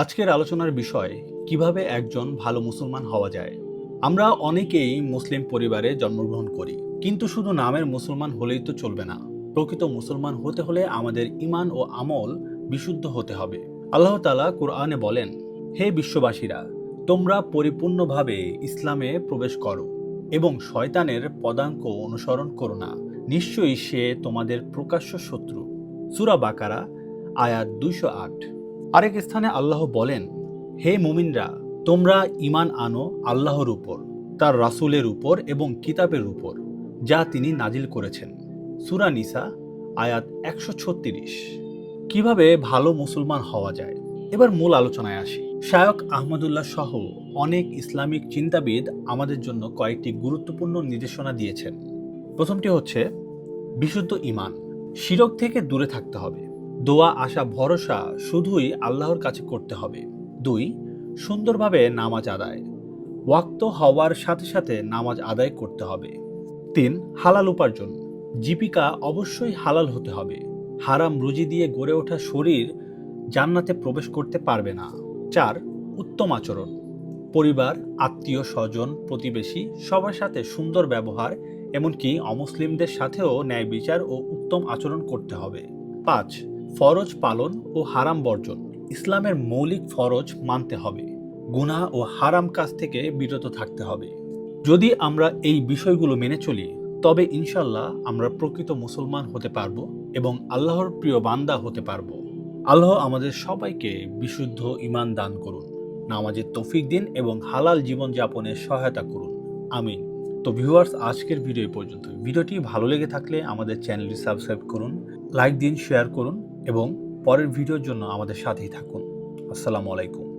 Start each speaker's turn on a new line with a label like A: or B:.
A: আজকের আলোচনার বিষয়, কীভাবে একজন ভালো মুসলমান হওয়া যায়। আমরা অনেকেই মুসলিম পরিবারে জন্মগ্রহণ করি, কিন্তু শুধু নামের মুসলমান হলেই তো চলবে না। প্রকৃত মুসলমান হতে হলে আমাদের ইমান ও আমল বিশুদ্ধ হতে হবে। আল্লাহ তালা কোরআনে বলেন, হে বিশ্ববাসীরা, তোমরা পরিপূর্ণভাবে ইসলামে প্রবেশ করো এবং শয়তানের পদাঙ্ক অনুসরণ করো না। নিশ্চয়ই সে তোমাদের প্রকাশ্য শত্রু। সুরা বাকারা, আয়াত দুইশো আট। আরেক স্থানে আল্লাহ বলেন, হে মুমিনরা, তোমরা ইমান আনো আল্লাহর উপর, তার রাসূলের উপর এবং কিতাবের উপর, যা তিনি নাজিল করেছেন। সুরা নিসা, আয়াত একশো ছত্রিশ। কীভাবে ভালো মুসলমান হওয়া যায়? এবার মূল আলোচনায় আসি। শায়ক আহমদুল্লাহ সহ অনেক ইসলামিক চিন্তাবিদ আমাদের জন্য কয়েকটি গুরুত্বপূর্ণ নির্দেশনা দিয়েছেন। প্রথমটি হচ্ছে, বিশুদ্ধ ইমান শিরক থেকে দূরে থাকতে হবে। দোয়া, আশা, ভরসা শুধুই আল্লাহর কাছে করতে হবে। দুই, সুন্দরভাবে নামাজ আদায়। ওয়াক্ত হওয়ার সাথে সাথে নামাজ আদায় করতে হবে। তিন, হালাল উপার্জন। জীবিকা অবশ্যই হালাল হতে হবে। হারাম রুজি দিয়ে গড়ে ওঠা শরীর জান্নাতে প্রবেশ করতে পারবে না। চার, উত্তম আচরণ। পরিবার, আত্মীয়, স্বজন, প্রতিবেশী সবার সাথে সুন্দর ব্যবহার, এমনকি অমুসলিমদের সাথেও ন্যায় বিচার ও উত্তম আচরণ করতে হবে। পাঁচ ফরজ পালন ও হারাম বর্জন। ইসলামের মৌলিক ফরজ মানতে হবে। গুনাহ ও হারাম কাজ থেকে বিরত থাকতে হবে। যদি আমরা এই বিষয়গুলো মেনে চলি, তবে ইনশাল্লাহ আমরা প্রকৃত মুসলমান হতে পারব এবং আল্লাহর প্রিয় বান্দা হতে পারব। আল্লাহ আমাদের সবাইকে বিশুদ্ধ ইমান দান করুন। নামাজের তৌফিক দিন এবং হালাল জীবন যাপনের সহায়তা করুন। আমিন। তো ভিউয়ার্স, আজকের ভিডিও পর্যন্ত ভিডিওটি ভালো লেগে থাকলে আমাদের চ্যানেলটি সাবস্ক্রাইব করুন, লাইক দিন, শেয়ার করুন। এবং পরের ভিডিওর জন্য আমাদের সাথেই থাকুন। আসসালামু আলাইকুম।